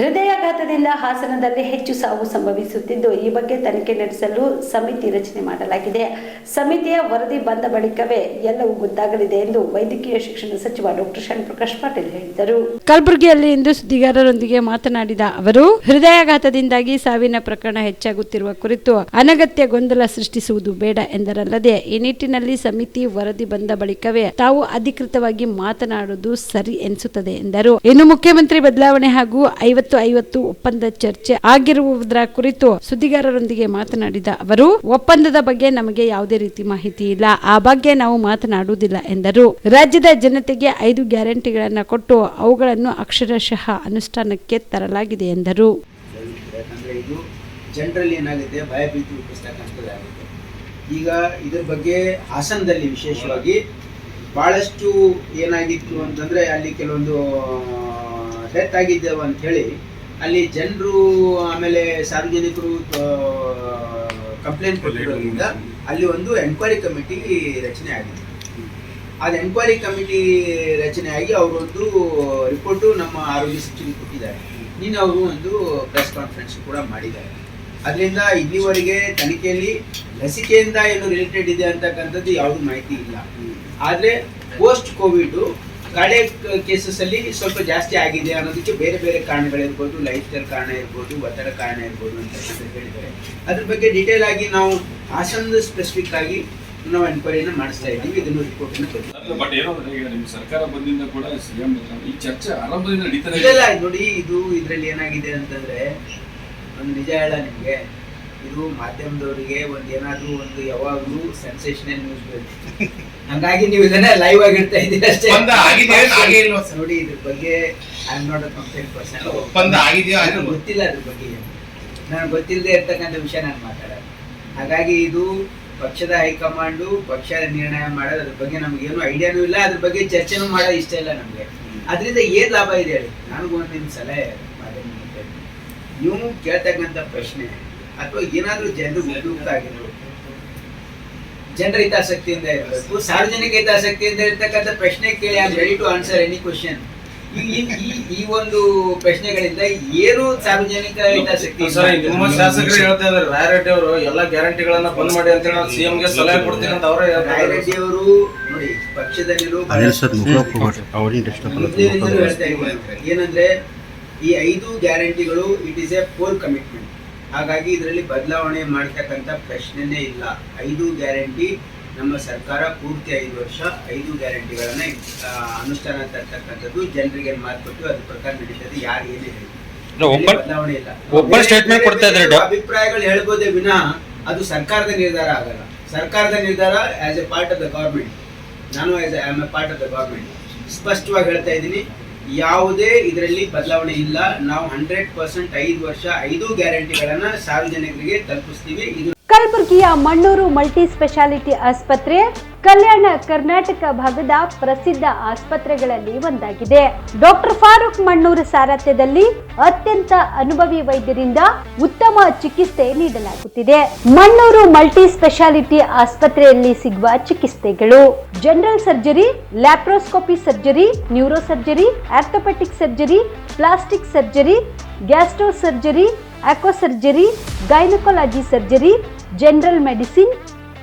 ಹೃದಯಾಘಾತದಿಂದ ಹಾಸನದಲ್ಲಿ ಹೆಚ್ಚು ಸಾವು ಸಂಭವಿಸುತ್ತಿದ್ದು, ಈ ಬಗ್ಗೆ ತನಿಖೆ ನಡೆಸಲು ಸಮಿತಿ ರಚನೆ ಮಾಡಲಾಗಿದೆ. ಸಮಿತಿಯ ವರದಿ ಬಂದ ಬಳಿಕವೇ ಎಲ್ಲವೂ ಗೊತ್ತಾಗಲಿದೆ ಎಂದು ವೈದ್ಯಕೀಯ ಶಿಕ್ಷಣ ಸಚಿವ ಡಾಕ್ಟರ್ ಶರಣಪ್ರಕಾಶ್ ಪಾಟೀಲ್ ಹೇಳಿದರು. ಕಲಬುರಗಿಯಲ್ಲಿ ಇಂದು ಸುದ್ದಿಗಾರರೊಂದಿಗೆ ಮಾತನಾಡಿದ ಅವರು, ಹೃದಯಾಘಾತದಿಂದಾಗಿ ಸಾವಿನ ಪ್ರಕರಣ ಹೆಚ್ಚಾಗುತ್ತಿರುವ ಕುರಿತು ಅನಗತ್ಯ ಗೊಂದಲ ಸೃಷ್ಟಿಸುವುದು ಬೇಡ ಎಂದರಲ್ಲದೆ, ಈ ನಿಟ್ಟಿನಲ್ಲಿ ಸಮಿತಿ ವರದಿ ಬಂದ ಬಳಿಕವೇ ತಾವು ಅಧಿಕೃತವಾಗಿ ಮಾತನಾಡುವುದು ಸರಿ ಎನಿಸುತ್ತದೆ ಎಂದರು. ಇನ್ನು ಮುಖ್ಯಮಂತ್ರಿ ಬದಲಾವಣೆ ಹಾಗೂ ಐವತ್ತು ಐವತ್ತು ಒಪ್ಪಂದ ಚರ್ಚೆ ಆಗಿರುವುದರ ಕುರಿತು ಸುದ್ದಿಗಾರರೊಂದಿಗೆ ಮಾತನಾಡಿದ ಅವರು, ಒಪ್ಪಂದದ ಬಗ್ಗೆ ನಮಗೆ ಯಾವುದೇ ರೀತಿ ಮಾಹಿತಿ ಇಲ್ಲ. ಆ ಬಗ್ಗೆ ನಾವು ಮಾತನಾಡುವುದಿಲ್ಲ ಎಂದರು. ರಾಜ್ಯದ ಜನತೆಗೆ ಐದು ಗ್ಯಾರಂಟಿಗಳನ್ನು ಕೊಟ್ಟು ಅವುಗಳನ್ನು ಅಕ್ಷರಶಃ ಅನುಷ್ಠಾನಕ್ಕೆ ತರಲಾಗಿದೆ ಎಂದರು. ಈಗ ಇದ್ರ ಬಗ್ಗೆ ಹಾಸನದಲ್ಲಿ ವಿಶೇಷವಾಗಿ ಬಹಳಷ್ಟು ಏನಾಗಿತ್ತು ಅಂತಂದ್ರೆ ಅಲ್ಲಿ ಕೆಲವೊಂದು ಡೆತ್ ಆಗಿದ್ದೇವೆ ಹೇಳಿ ಅಲ್ಲಿ ಜನರು ಆಮೇಲೆ ಸಾರ್ವಜನಿಕರು ಕಂಪ್ಲೇಂಟ್ ಕೊಟ್ಟಿರೋದ್ರಿಂದ ಅಲ್ಲಿ ಒಂದು ಎನ್ಕ್ವೈರಿ ಕಮಿಟಿ ರಚನೆ ಆಗಿದೆ. ಅದು ಎನ್ಕ್ವೈರಿ ಕಮಿಟಿ ರಚನೆ ಆಗಿ ಅವರೊಂದು ರಿಪೋರ್ಟು ನಮ್ಮ ಆರೋಗ್ಯ ಸಚಿವರಿಗೆ ಕೊಟ್ಟಿದ್ದಾರೆ. ನೀನು ಅವರು ಒಂದು ಪ್ರೆಸ್ ಕಾನ್ಫರೆನ್ಸ್ ಕೂಡ ಮಾಡಿದ್ದಾರೆ. ಅದರಿಂದ ಇಲ್ಲಿವರೆಗೆ ತನಿಖೆಯಲ್ಲಿ ಲಸಿಕೆಯಿಂದ ಏನು ರಿಲೇಟೆಡ್ ಇದೆ ಅಂತಕ್ಕಂಥದ್ದು ಯಾವುದು ಮಾಹಿತಿ ಇಲ್ಲ. ಆದರೆ ಪೋಸ್ಟ್ ಕೋವಿಡ್ ಕಾರ್ಡಿಯಕ್ ಕೇಸಸ್ ಅಲ್ಲಿ ಸ್ವಲ್ಪ ಜಾಸ್ತಿ ಆಗಿದೆ ಅನ್ನೋದಕ್ಕೆ ಬೇರೆ ಬೇರೆ ಕಾರಣಗಳಿರ್ಬೋದು ಲೈಫ್ ಸ್ಟೈಲ್ ಕಾರಣ ಇರ್ಬೋದು ಒತ್ತಡ ಕಾರಣ ಇರ್ಬೋದು ಅಂತ ಹೇಳಿದ್ದಾರೆ. ಅದ್ರ ಬಗ್ಗೆ ಡೀಟೇಲ್ ಆಗಿ ನಾವು ಹಾಸನದ ಸ್ಪೆಸಿಫಿಕ್ ಆಗಿ ನಾವು ಎನ್ಕ್ವೈರಿನ ಮಾಡಿಸ್ತಾ ಇದ್ದೀವಿ. ಇದನ್ನು ರಿಪೋರ್ಟ್ ಬಟ್ ಏನೋ ಈಗ ನಿಮ್ಮ ಸರ್ಕಾರ ಬಂದಿಂದ ಕೂಡ ಸಿಎಂ ಈ ಚರ್ಚೆ ಆರಂಭದಿಂದ ಇಲ್ಲ, ನೋಡಿ ಇದು ಇದರಲ್ಲಿ ಏನಾಗಿದೆ ಅಂತಂದ್ರೆ ಒಂದು ನಿಜ ಹೇಳ ನಿಮಗೆ. ಇದು ಮಾಧ್ಯಮದವರಿಗೆ ಒಂದು ಏನಾದರೂ ಒಂದು ಯಾವಾಗಲೂ ಸೆನ್ಸೇಷನಲ್ ನ್ಯೂಸ್ ಬೇಕು. ಹಂಗಾಗಿ ನೀವು ಇದನ್ನ ಲೈವ್ ಆಗಿರ್ತಾ ಇದ್ದೀರಿ ಅಷ್ಟೇ. ಒಪ್ಪಂದ ಆಗಿದೆ, ಆಗೇ ಇಲ್ವಾ ಸರ್? ನೋಡಿ ಇದ್ರ ಬಗ್ಗೆ I am not a complaint person ಒಪ್ಪಂದ ಆಗಿದೆಯಾ ನನಗೆ ಆಗಿಲ್ವಾ? ಗೊತ್ತಿಲ್ಲ ಅದ್ರ ಬಗ್ಗೆ ನಾನು ಗೊತ್ತಿಲ್ಲದೆ ಇರ್ತಕ್ಕಂಥ ವಿಷಯ ನಾನು ಮಾತಾಡೋದು. ಹಾಗಾಗಿ ಇದು ಪಕ್ಷದ ಹೈಕಮಾಂಡು ಪಕ್ಷದ ನಿರ್ಣಯ ಮಾಡೋದು ಅದ್ರ ಬಗ್ಗೆ ನಮಗೇನು ಐಡಿಯಾನೂ ಇಲ್ಲ. ಅದ್ರ ಬಗ್ಗೆ ಚರ್ಚೆನೂ ಮಾಡೋ ಇಷ್ಟ ಇಲ್ಲ ನಮಗೆ. ಅದರಿಂದ ಏನು ಲಾಭ ಇದೆ ಹೇಳಿ? ನನಗೂ ಒಂದು ನಿಮ್ಮ ಸಲಹೆ ಮಾಧ್ಯಮ ನೀವು ಕೇಳ್ತಕ್ಕಂಥ ಪ್ರಶ್ನೆ ಅಥವಾ ಏನಾದರೂ ಜನರು ಉಪಯುಕ್ತ ಆಗಿರ್ಬೋದು ಜನರ ಹಿತಾಸಕ್ತಿಯಿಂದ ಇರಬೇಕು. ಸಾರ್ವಜನಿಕ ಹಿತಾಸಕ್ತಿಯಿಂದ ಇರ್ತಕ್ಕಂಥ ಪ್ರಶ್ನೆ ಕೇಳಿ I ready to answer any question ಈ ಈ- ಒಂದು ಪ್ರಶ್ನೆಗಳಿಂದ ಏನು ಸಾರ್ವಜನಿಕ ಹಿತಾಸಕ್ತಿ ನಿಮ್ಮ ಶಾಸಕರು ಹೇಳ್ತಾ ಇದಾರೆ ರಾಯರೆಡ್ಡಿ ಅವರು ಎಲ್ಲಾ ಗ್ಯಾರಂಟಿಗಳನ್ನ ಬಂದ್ ಮಾಡಿ ಅಂತ ಹೇಳಿ ಸಿಎಂ ಗೆ ಸಲಹೆ ಕೊಡ್ತೀನಿ ಅಂತ ಅವರೇ ರಾಯರೆಡ್ಡಿ ಅವರು ನೋಡಿ ಪಕ್ಷದಲ್ಲಿರೋ ಏನಂದ್ರೆ ಈ ಐದು ಗ್ಯಾರಂಟಿಗಳು it is a firm commitment ಹಾಗಾಗಿ ಇದರಲ್ಲಿ ಬದಲಾವಣೆ ಮಾಡ್ತಕ್ಕಂಥ ಪ್ರಶ್ನೆನೇ ಇಲ್ಲ. ಐದು ಗ್ಯಾರಂಟಿ ನಮ್ಮ ಸರ್ಕಾರ ಪೂರ್ತಿ ಐದು ವರ್ಷ ಐದು ಗ್ಯಾರಂಟಿಗಳನ್ನ ಅನುಷ್ಠಾನ ತರ್ತಕ್ಕಂಥದ್ದು ಜನರಿಗೆ ಮಾತು ಕೊಟ್ಟು ಅದ್ರ ಪ್ರಕಾರ ನಡೀತದೆ ಯಾರು ಏನೇ ಹೇಳಿ. ಬದಲಾವಣೆ ಇಲ್ಲ. ಕೊಡ್ತಾ ಇದ್ದಾರೆ ಅಭಿಪ್ರಾಯಗಳು ಹೇಳ್ಬೋದೇ ವಿನಾ ಅದು ಸರ್ಕಾರದ ನಿರ್ಧಾರ ಆಗಲ್ಲ. ಸರ್ಕಾರದ ನಿರ್ಧಾರ as a part of the government ನಾನು as a part of the government ಸ್ಪಷ್ಟವಾಗಿ ಹೇಳ್ತಾ ಇದ್ದೀನಿ ಯಾವುದೇ ಇದರಲ್ಲಿ ಬದಲಾವಣೆ ಇಲ್ಲ. ನಾವು ಹಂಡ್ರೆಡ್ ಪರ್ಸೆಂಟ್ ಐದು ವರ್ಷ, ಐದು ಗ್ಯಾರಂಟಿಗಳನ್ನ ಸಾರ್ವಜನಿಕರಿಗೆ ತಲುಪಿಸ್ತೀವಿ. ಇದು ಕಲಬುರಗಿಯ ಮಣ್ಣೂರು ಮಲ್ಟಿ ಸ್ಪೆಷಾಲಿಟಿ ಆಸ್ಪತ್ರೆ, ಕಲ್ಯಾಣ ಕರ್ನಾಟಕ ಭಾಗದ ಪ್ರಸಿದ್ಧ ಆಸ್ಪತ್ರೆಗಳಲ್ಲಿ ಒಂದಾಗಿದೆ. ಡಾಕ್ಟರ್ ಫಾರೂಕ್ ಮಣ್ಣೂರು ಸಾರಥ್ಯದಲ್ಲಿ ಅತ್ಯಂತ ಅನುಭವಿ ವೈದ್ಯರಿಂದ ಉತ್ತಮ ಚಿಕಿತ್ಸೆ ನೀಡಲಾಗುತ್ತಿದೆ. ಮಣ್ಣೂರು ಮಲ್ಟಿ ಸ್ಪೆಷಾಲಿಟಿ ಆಸ್ಪತ್ರೆಯಲ್ಲಿ ಸಿಗುವ ಚಿಕಿತ್ಸೆಗಳು general surgery laparoscopy surgery neuro surgery orthopaedic surgery plastic surgery gastro surgery onco surgery gynaecology surgery general medicine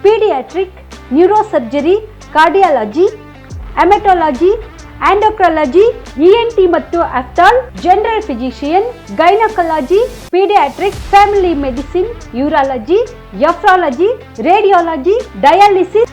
paediatric neuro surgery cardiology haematology endocrinology ENT ಮತ್ತು ophthal general physician gynaecology paediatric family medicine urology nephrology radiology dialysis